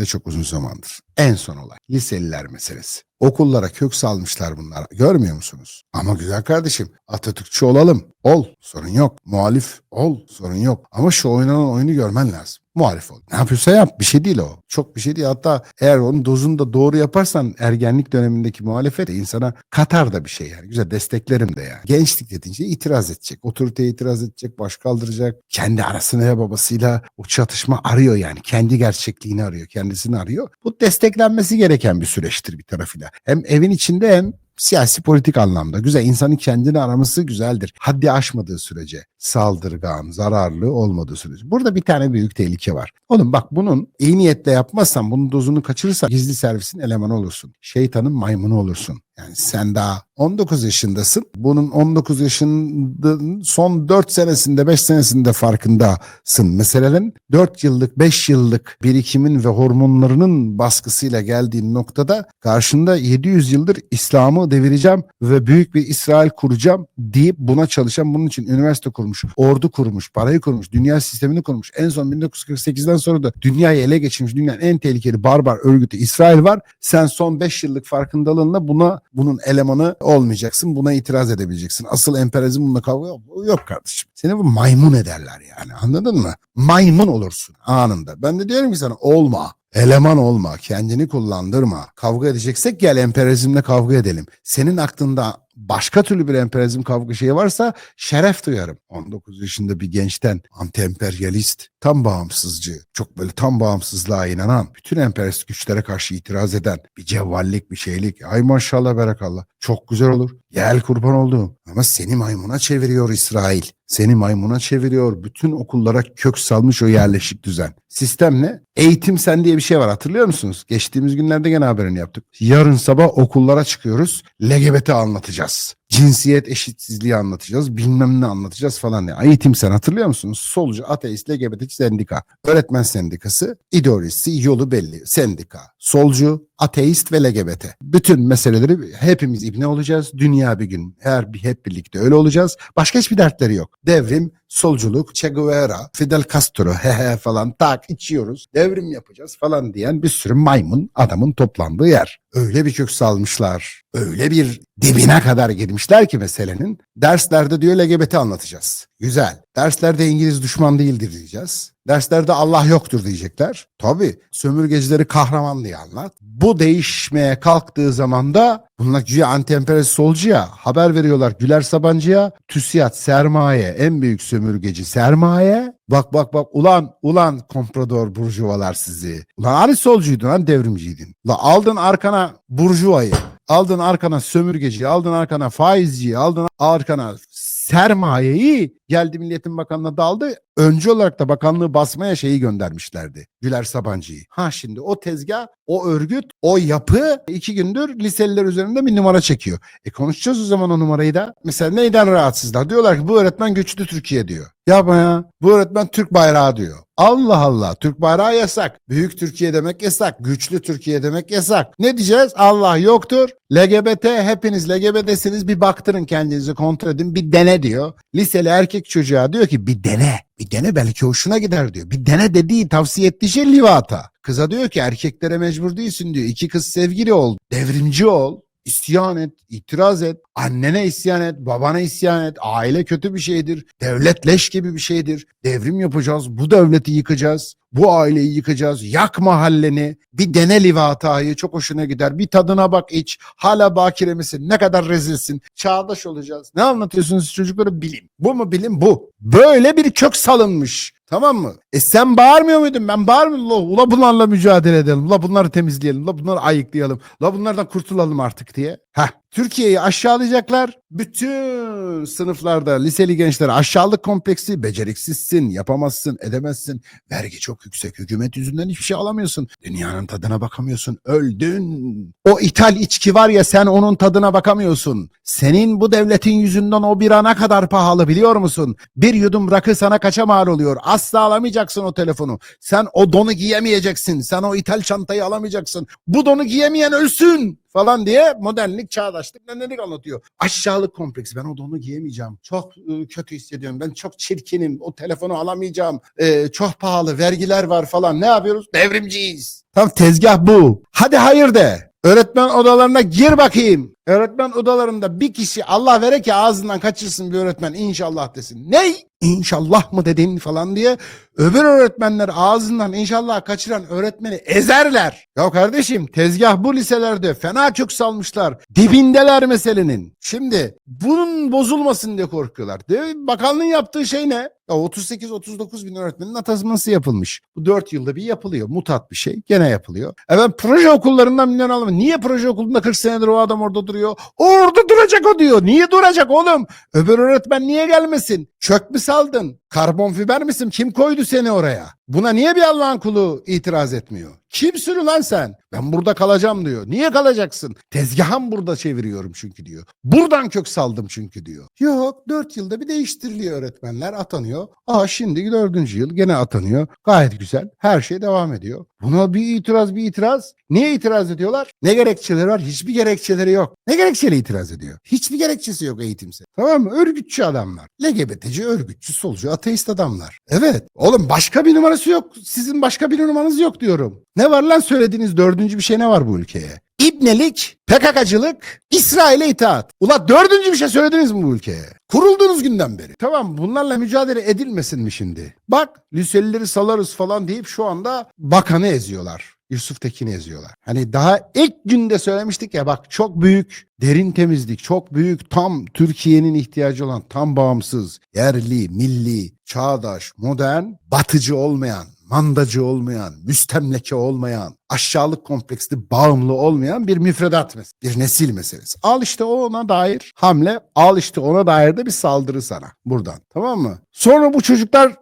Türkiye'de çok uzun zamandır. En son olay liseliler meselesi. Okullara kök salmışlar bunlar. Görmüyor musunuz? Ama güzel kardeşim Atatürkçü olalım. Ol. Sorun yok. Muhalif ol. Sorun yok. Ama şu oynanan oyunu görmen lazım. Muhalif ol. Ne yapıyorsa yap. Bir şey değil o. Çok bir şey değil. Hatta eğer onun dozunu da doğru yaparsan ergenlik dönemindeki muhalefet de insana katar da bir şey yani. Güzel desteklerim de yani. Gençlik dediğince itiraz edecek. Otoriteye itiraz edecek. Baş kaldıracak. Kendi arasına ya babasıyla o çatışma arıyor yani. Kendi gerçekliğini arıyor. Kendisini arıyor. Bu desteklenmesi gereken bir süreçtir bir tarafıyla. Hem evin içinde hem siyasi politik anlamda güzel insanın kendini araması güzeldir. Haddi aşmadığı sürece saldırgan, zararlı olmadığı sürece. Burada bir tane büyük tehlike var. Oğlum bak bunun iyi niyetle yapmazsan bunun dozunu kaçırırsan gizli servisin elemanı olursun. Şeytanın maymunu olursun. Yani sen daha 19 yaşındasın. Bunun 19 yaşında son 4 senesinde 5 senesinde farkındasın. Meselelerin 4 yıllık 5 yıllık birikimin ve hormonlarının baskısıyla geldiğin noktada karşında 700 yıldır İslam'ı devireceğim ve büyük bir İsrail kuracağım deyip buna çalışan bunun için üniversite kurmuş, ordu kurmuş, parayı kurmuş, dünya sistemini kurmuş. En son 1948'den sonra da dünyayı ele geçirmiş dünyanın en tehlikeli barbar örgütü İsrail var. Sen son 5 yıllık farkındalığınla buna bunun elemanı olmayacaksın. Buna itiraz edebileceksin. Asıl emperyalizm bununla kavga yok. Yok kardeşim. Seni bu maymun ederler yani anladın mı? Maymun olursun anında. Ben de diyorum ki sana olma. Eleman olma, kendini kullandırma. Kavga edeceksek gel emperyalizmle kavga edelim. Senin aklında başka türlü bir emperyalizm kavga şeyi varsa şeref duyarım. 19 yaşında bir gençten anti-emperyalist, tam bağımsızcı, çok böyle tam bağımsızlığa inanan, bütün emperyalist güçlere karşı itiraz eden bir cevvallik, bir şeylik. Ay maşallah berakallah. Çok güzel olur. Gel kurban olduğum. Ama seni maymuna çeviriyor İsrail. Seni maymuna çeviriyor. Bütün okullara kök salmış o yerleşik düzen. Sistem ne? Eğitim sen diye bir şey var hatırlıyor musunuz? Geçtiğimiz günlerde gene haberini yaptık. Yarın sabah okullara çıkıyoruz. LGBT anlatacağız. us Cinsiyet eşitsizliği anlatacağız. Bilmem ne anlatacağız falan. diye. Eğitim sen hatırlıyor musunuz? Solcu, ateist, LGBT sendika. Öğretmen sendikası. ideolojisi yolu belli. Sendika. Solcu, ateist ve LGBT. Bütün meseleleri hepimiz ibne olacağız. Dünya bir gün eğer bir hep birlikte öyle olacağız. Başka hiçbir dertleri yok. Devrim, solculuk, Che Guevara, Fidel Castro he he falan tak içiyoruz. Devrim yapacağız falan diyen bir sürü maymun adamın toplandığı yer. Öyle bir kök salmışlar. Öyle bir dibine kadar girmişler ki meselenin. Derslerde diyor LGBT anlatacağız. Güzel. Derslerde İngiliz düşman değildir diyeceğiz. Derslerde Allah yoktur diyecekler. Tabii sömürgecileri kahraman diye anlat. Bu değişmeye kalktığı zaman da bunlar güya anti solcuya haber veriyorlar Güler Sabancı'ya. TÜSİAD sermaye en büyük sömürgeci sermaye. Bak bak bak ulan ulan komprador burjuvalar sizi. Ulan hani solcuydun lan devrimciydin. La aldın arkana burjuvayı. Aldın arkana sömürgeciyi, aldın arkana faizciyi, aldın arkana sermayeyi geldi Milliyetin Bakanlığı'na daldı. Öncü olarak da bakanlığı basmaya şeyi göndermişlerdi. Güler Sabancı'yı. Ha şimdi o tezgah, o örgüt, o yapı iki gündür liseliler üzerinde bir numara çekiyor. E konuşacağız o zaman o numarayı da. Mesela neyden rahatsızlar? Diyorlar ki bu öğretmen güçlü Türkiye diyor. Yapma ya. Bu öğretmen Türk bayrağı diyor. Allah Allah. Türk bayrağı yasak. Büyük Türkiye demek yasak. Güçlü Türkiye demek yasak. Ne diyeceğiz? Allah yoktur. LGBT hepiniz LGBT'siniz bir baktırın kendinizi kontrol edin bir dene diyor. Liseli erkek çocuğa diyor ki bir dene. Bir dene belki hoşuna gider diyor. Bir dene dediği tavsiye ettiği şey livata. Kıza diyor ki erkeklere mecbur değilsin diyor. İki kız sevgili ol. Devrimci ol. İsyan et, itiraz et, annene isyan et, babana isyan et. Aile kötü bir şeydir. Devlet leş gibi bir şeydir. Devrim yapacağız, bu devleti yıkacağız. Bu aileyi yıkacağız. Yak mahalleni. Bir dene livatayı çok hoşuna gider. Bir tadına bak iç. Hala bakire misin? Ne kadar rezilsin. Çağdaş olacağız. Ne anlatıyorsunuz çocuklara? Bilim. Bu mu bilim? Bu. Böyle bir kök salınmış. Tamam mı? E sen bağırmıyor muydun? Ben bağırmıyorum. La, ula bunlarla mücadele edelim. La bunları temizleyelim. La bunları ayıklayalım. La bunlardan kurtulalım artık diye. Heh. Türkiye'yi aşağılayacaklar. Bütün sınıflarda liseli gençler aşağılık kompleksi, beceriksizsin, yapamazsın, edemezsin. Vergi çok yüksek, hükümet yüzünden hiçbir şey alamıyorsun. Dünyanın tadına bakamıyorsun, öldün. O ithal içki var ya sen onun tadına bakamıyorsun. Senin bu devletin yüzünden o bira ne kadar pahalı biliyor musun? Bir yudum rakı sana kaça mal oluyor? Asla alamayacaksın o telefonu. Sen o donu giyemeyeceksin. Sen o ithal çantayı alamayacaksın. Bu donu giyemeyen ölsün. falan diye modernlik, çağdaşlık, nedenlik anlatıyor. Aşağılık kompleksi. Ben o giyemeyeceğim. Çok e, kötü hissediyorum. Ben çok çirkinim. O telefonu alamayacağım. E, çok pahalı. Vergiler var falan. Ne yapıyoruz? Devrimciyiz. Tam tezgah bu. Hadi hayır de. Öğretmen odalarına gir bakayım. Öğretmen odalarında bir kişi Allah vere ki ağzından kaçırsın bir öğretmen inşallah desin. Ney? İnşallah mı dedin falan diye öbür öğretmenler ağzından inşallah kaçıran öğretmeni ezerler. Ya kardeşim tezgah bu liselerde fena kök salmışlar. Dibindeler meselenin. Şimdi bunun bozulmasın diye korkuyorlar. De, bakanlığın yaptığı şey ne? Ya 38-39 bin öğretmenin atasması yapılmış. Bu 4 yılda bir yapılıyor. Mutat bir şey. Gene yapılıyor. Evet proje okullarından milyon alımı. Niye proje okulunda 40 senedir o adam orada duruyor? Orada duracak o diyor. Niye duracak oğlum? Öbür öğretmen niye gelmesin? Çök Sultan. Karbon fiber misin? Kim koydu seni oraya? Buna niye bir Allah'ın kulu itiraz etmiyor? Kimsin ulan sen? Ben burada kalacağım diyor. Niye kalacaksın? Tezgahım burada çeviriyorum çünkü diyor. Buradan kök saldım çünkü diyor. Yok dört yılda bir değiştiriliyor öğretmenler atanıyor. Aa şimdi dördüncü yıl gene atanıyor. Gayet güzel. Her şey devam ediyor. Buna bir itiraz bir itiraz. Niye itiraz ediyorlar? Ne gerekçeleri var? Hiçbir gerekçeleri yok. Ne gerekçeyle itiraz ediyor? Hiçbir gerekçesi yok eğitimse. Tamam mı? Örgütçü adamlar. LGBT'ci, örgütçü, solcu, ateist adamlar. Evet. Oğlum başka bir numarası yok. Sizin başka bir numaranız yok diyorum. Ne var lan söylediğiniz dördüncü bir şey ne var bu ülkeye? İbnelik, PKK'cılık, İsrail'e itaat. Ula dördüncü bir şey söylediniz mi bu ülkeye? Kurulduğunuz günden beri. Tamam bunlarla mücadele edilmesin mi şimdi? Bak liselileri salarız falan deyip şu anda bakanı eziyorlar. Yusuf Tekin'i eziyorlar. Hani daha ilk günde söylemiştik ya bak çok büyük derin temizlik, çok büyük tam Türkiye'nin ihtiyacı olan tam bağımsız, yerli, milli, çağdaş, modern, batıcı olmayan, mandacı olmayan, müstemleke olmayan, aşağılık kompleksli bağımlı olmayan bir müfredat meselesi, bir nesil meselesi. Al işte ona dair hamle, al işte ona dair de bir saldırı sana buradan. Tamam mı? Sonra bu çocuklar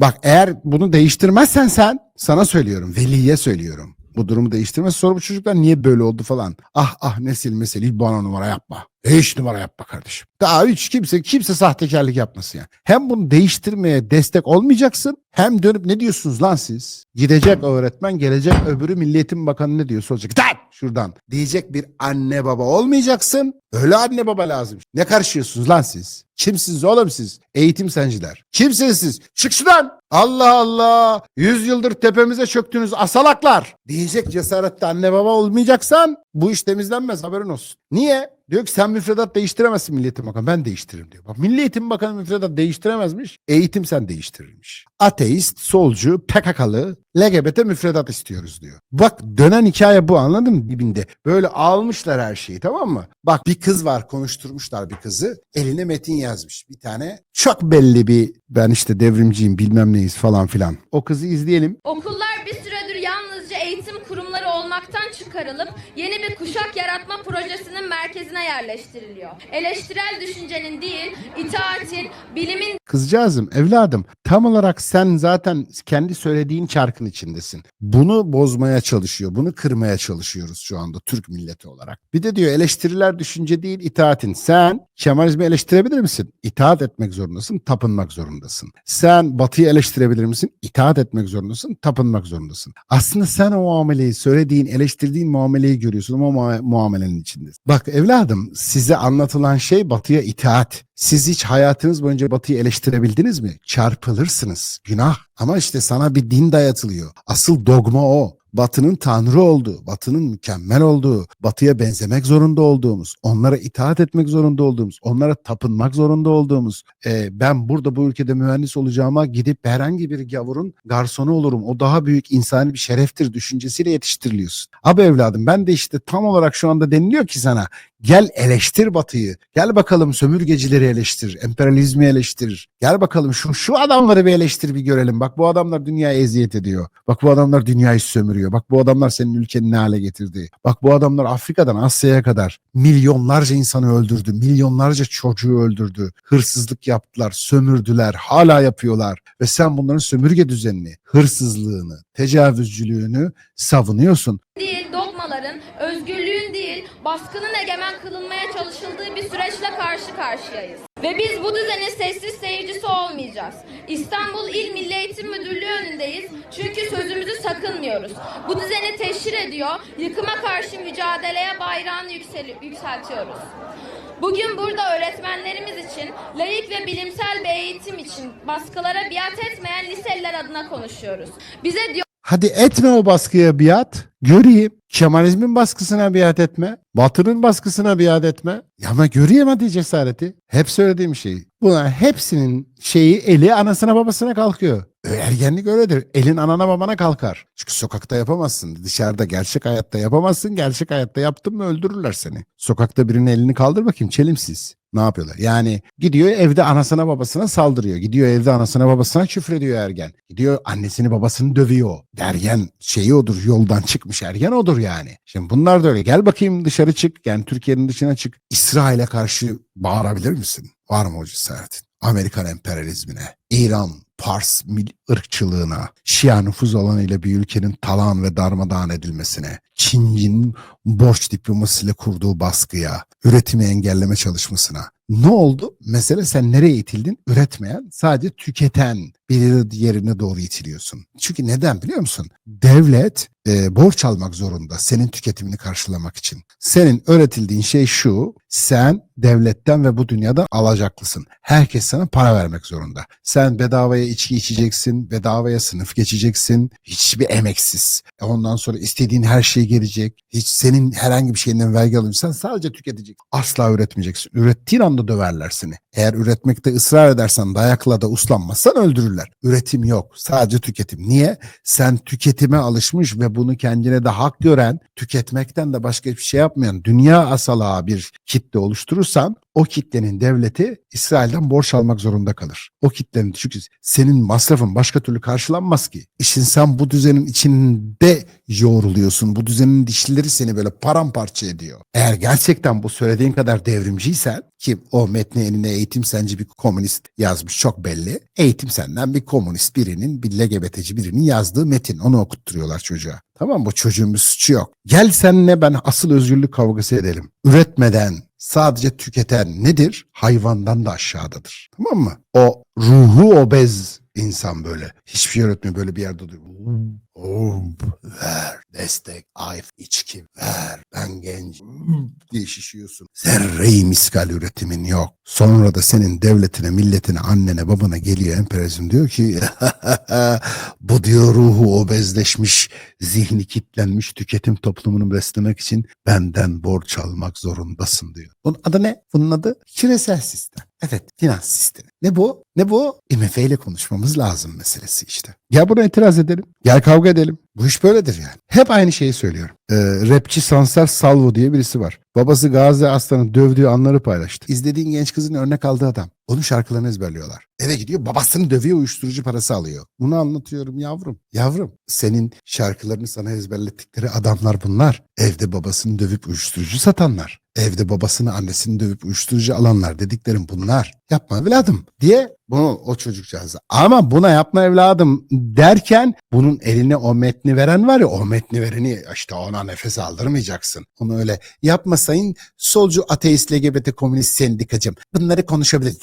bak eğer bunu değiştirmezsen sen sana söylüyorum, veliye söylüyorum. Bu durumu değiştirmez. Sonra bu çocuklar niye böyle oldu falan. Ah ah nesil mesele hiç bana numara yapma. Hiç numara yapma kardeşim. Daha hiç kimse kimse sahtekarlık yapmasın ya. Hem bunu değiştirmeye destek olmayacaksın hem dönüp ne diyorsunuz lan siz? Gidecek öğretmen gelecek öbürü Milli Eğitim Bakanı ne diyorsa olacak. Git şuradan diyecek bir anne baba olmayacaksın. Öyle anne baba lazım. Ne karışıyorsunuz lan siz? Kimsiniz oğlum siz? Eğitim senciler. Kimsiniz siz? Çık şuradan. Allah Allah. Yüz yıldır tepemize çöktünüz asalaklar. Diyecek cesarette anne baba olmayacaksan bu iş temizlenmez haberin olsun. Niye? Diyor ki sen müfredat değiştiremezsin Milli Eğitim Bakanı. Ben değiştiririm diyor. Bak Milli Eğitim Bakanı müfredat değiştiremezmiş. Eğitim sen değiştirirmiş. Ateist, solcu, PKK'lı, LGBT müfredat istiyoruz diyor. Bak dönen hikaye bu anladın mı dibinde? Böyle almışlar her şeyi tamam mı? Bak bir kız var konuşturmuşlar bir kızı. Eline metin yazmış bir tane. Çok belli bir ben işte devrimciyim bilmem neyiz falan filan. O kızı izleyelim. Yalnızca eğitim kurumları olmaktan çıkarılıp yeni bir kuşak yaratma projesinin merkezine yerleştiriliyor. Eleştirel düşüncenin değil, itaatin, bilimin Kızcağızım, evladım tam olarak sen zaten kendi söylediğin çarkın içindesin. Bunu bozmaya çalışıyor, bunu kırmaya çalışıyoruz şu anda Türk milleti olarak. Bir de diyor eleştiriler düşünce değil itaatin. Sen Kemalizmi eleştirebilir misin? İtaat etmek zorundasın, tapınmak zorundasın. Sen Batı'yı eleştirebilir misin? İtaat etmek zorundasın, tapınmak zorundasın. Aslında sen o muameleyi, söylediğin, eleştirdiğin muameleyi görüyorsun ama mua- muamelenin içindesin. Bak evladım size anlatılan şey Batı'ya itaat. Siz hiç hayatınız boyunca Batı'yı eleştirebildiniz mi? Çarpılırsınız. Günah. Ama işte sana bir din dayatılıyor. Asıl dogma o. Batı'nın tanrı olduğu, Batı'nın mükemmel olduğu, Batı'ya benzemek zorunda olduğumuz, onlara itaat etmek zorunda olduğumuz, onlara tapınmak zorunda olduğumuz, e, ben burada bu ülkede mühendis olacağıma gidip herhangi bir gavurun garsonu olurum. O daha büyük insani bir şereftir düşüncesiyle yetiştiriliyorsun. Abi evladım ben de işte tam olarak şu anda deniliyor ki sana Gel eleştir Batı'yı. Gel bakalım sömürgecileri eleştir. Emperyalizmi eleştir. Gel bakalım şu şu adamları bir eleştir bir görelim. Bak bu adamlar dünyaya eziyet ediyor. Bak bu adamlar dünyayı sömürüyor. Bak bu adamlar senin ülkeni ne hale getirdi. Bak bu adamlar Afrika'dan Asya'ya kadar milyonlarca insanı öldürdü. Milyonlarca çocuğu öldürdü. Hırsızlık yaptılar, sömürdüler, hala yapıyorlar. Ve sen bunların sömürge düzenini, hırsızlığını, tecavüzcülüğünü savunuyorsun. değil, dogmaların özgürlüğün değil, baskının egemen kılınmaya çalışıldığı bir süreçle karşı karşıyayız. Ve biz bu düzenin sessiz seyircisi olmayacağız. İstanbul İl Milli Eğitim Müdürlüğü önündeyiz çünkü sözümüzü sakınmıyoruz. Bu düzeni teşhir ediyor, yıkıma karşı mücadeleye bayrağını yüksel- yükseltiyoruz. Bugün burada öğretmenlerimiz için, layık ve bilimsel bir eğitim için baskılara biat etmeyen liseliler adına konuşuyoruz. Bize diyor Hadi etme o baskıya biat. Göreyim. Kemalizmin baskısına biat etme. Batının baskısına biat etme. Ya ama göreyim hadi cesareti. Hep söylediğim şey. Buna hepsinin şeyi eli anasına babasına kalkıyor. Ergenlik öyledir. Elin anana babana kalkar. Çünkü sokakta yapamazsın. Dışarıda gerçek hayatta yapamazsın. Gerçek hayatta yaptın mı öldürürler seni. Sokakta birinin elini kaldır bakayım çelimsiz. Ne yapıyorlar? Yani gidiyor evde anasına babasına saldırıyor. Gidiyor evde anasına babasına küfrediyor ergen. Gidiyor annesini babasını dövüyor. Ergen şeyi odur yoldan çıkmış ergen odur yani. Şimdi bunlar da öyle. Gel bakayım dışarı çık. Yani Türkiye'nin dışına çık. İsrail'e karşı bağırabilir misin? Var mı o cesaretin? Amerikan emperyalizmine, İran, Pars ırkçılığına, Şia nüfuz alanıyla bir ülkenin talan ve darmadağın edilmesine, Çin'in borç diplomasisiyle kurduğu baskıya, üretimi engelleme çalışmasına. Ne oldu? Mesele sen nereye itildin? Üretmeyen, sadece tüketen bir yerine doğru itiliyorsun. Çünkü neden biliyor musun? Devlet e, borç almak zorunda senin tüketimini karşılamak için. Senin öğretildiğin şey şu, sen devletten ve bu dünyadan alacaklısın. Herkes sana para vermek zorunda. Sen bedavaya içki içeceksin, bedavaya sınıf geçeceksin, hiçbir emeksiz. E Ondan sonra istediğin her şey gelecek. Hiç senin herhangi bir şeyinden vergi alıyorsan sadece tüketecek. Asla üretmeyeceksin. Ürettiğin anda döverler seni. Eğer üretmekte ısrar edersen, dayakla da uslanmazsan öldürürler. Üretim yok. Sadece tüketim. Niye? Sen tüketime alışmış ve bunu kendine de hak gören, tüketmekten de başka bir şey yapmayan dünya asalağı bir kitle oluşturursan o kitlenin devleti İsrail'den borç almak zorunda kalır. O kitlenin çünkü senin masrafın başka türlü karşılanmaz ki. İşin sen bu düzenin içinde yoğruluyorsun. Bu düzenin dişlileri seni böyle paramparça ediyor. Eğer gerçekten bu söylediğin kadar devrimciysen ki o metni eline eğitim sence bir komünist yazmış çok belli. Eğitim senden bir komünist birinin, bir LGBT'ci birinin yazdığı metin. Onu okutturuyorlar çocuğa. Tamam bu çocuğun suçu yok. Gel seninle ben asıl özgürlük kavgası edelim. Üretmeden, sadece tüketen nedir? Hayvandan da aşağıdadır. Tamam mı? O ruhu obez insan böyle. Hiçbir şey öğretmiyor böyle bir yerde duruyor. Ver destek, ayf, içki ver. Ben genç diye şişiyorsun. Zerreyi miskal üretimin yok. Sonra da senin devletine, milletine, annene, babana geliyor emperyalizm diyor ki bu diyor ruhu obezleşmiş, zihni kitlenmiş tüketim toplumunu beslemek için benden borç almak zorundasın diyor. Bunun adı ne? Bunun adı küresel sistem. Evet, finans sistemi. Ne bu? Ne bu? IMF ile konuşmamız lazım meselesi işte. Gel buna itiraz edelim. Gel kavga edelim. Bu iş böyledir yani. Hep aynı şeyi söylüyorum. Ee, rapçi Sansar Salvo diye birisi var. Babası Gazi Aslan'ın dövdüğü anları paylaştı. İzlediğin genç kızın örnek aldığı adam. Onun şarkılarını ezberliyorlar. Eve gidiyor babasını dövüyor uyuşturucu parası alıyor. Bunu anlatıyorum yavrum. Yavrum senin şarkılarını sana ezberlettikleri adamlar bunlar. Evde babasını dövüp uyuşturucu satanlar. Evde babasını annesini dövüp uyuşturucu alanlar dediklerim bunlar. Yapma evladım diye bunu o çocukcağıza. Ama buna yapma evladım derken bunun eline o metni veren var ya o metni vereni işte ona nefes aldırmayacaksın. Onu öyle yapma sayın solcu ateist LGBT komünist sendikacım. Bunları konuşabilir.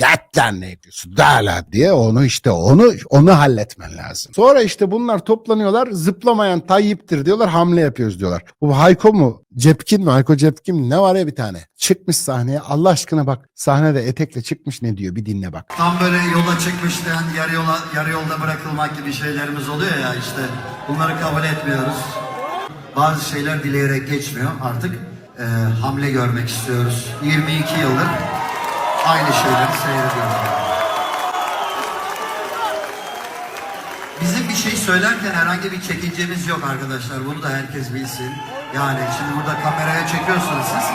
Lan ne yapıyorsun? Dala diye onu işte onu onu halletmen lazım. Sonra işte bunlar toplanıyorlar zıplamayan Tayyip'tir diyorlar hamle yapıyoruz diyorlar. Bu Hayko mu? Cepkin mi? Hayko Cepkin mi? Ne var ya bir tane. Çıkmış sahneye. Allah aşkına bak. Sahnede etekle çıkmış ne diyor? Bir dinle bak. Tam böyle yola çıkmışken yarı yola yarı yolda bırakılmak gibi şeylerimiz oluyor ya işte bunları kabul etmiyoruz. Bazı şeyler dileyerek geçmiyor. Artık e, hamle görmek istiyoruz. 22 yıldır aynı şeyleri seyrediyoruz. Bizim bir şey söylerken herhangi bir çekincemiz yok arkadaşlar. Bunu da herkes bilsin. Yani şimdi burada kameraya çekiyorsunuz siz.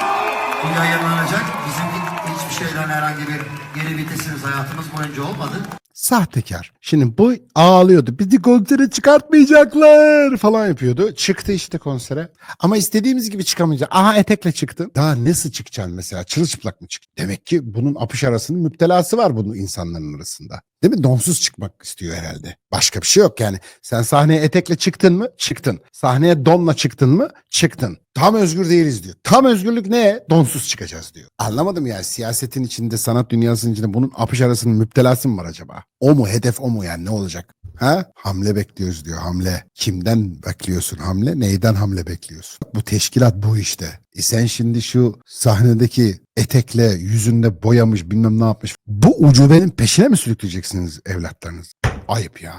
Bu yayınlanacak. Bizim hiçbir şeyden herhangi bir geri vitesimiz hayatımız boyunca olmadı. Sahtekar. Şimdi bu ağlıyordu. Bizi konsere çıkartmayacaklar falan yapıyordu. Çıktı işte konsere. Ama istediğimiz gibi çıkamayacak. Aha etekle çıktın. Daha nasıl çıkacaksın mesela? Çırılçıplak mı çık? Demek ki bunun apış arasının müptelası var bunun insanların arasında. Değil mi? Donsuz çıkmak istiyor herhalde. Başka bir şey yok yani. Sen sahneye etekle çıktın mı? Çıktın. Sahneye donla çıktın mı? Çıktın. Tam özgür değiliz diyor. Tam özgürlük ne? Donsuz çıkacağız diyor. Anlamadım yani siyasetin içinde, sanat dünyasının içinde bunun apış arasının müptelası mı var acaba? O mu? Hedef o mu yani ne olacak? Ha? Hamle bekliyoruz diyor hamle. Kimden bekliyorsun hamle? Neyden hamle bekliyorsun? Bu teşkilat bu işte. E sen şimdi şu sahnedeki etekle yüzünde boyamış bilmem ne yapmış. Bu ucubenin peşine mi sürükleyeceksiniz evlatlarınızı? Ayıp ya.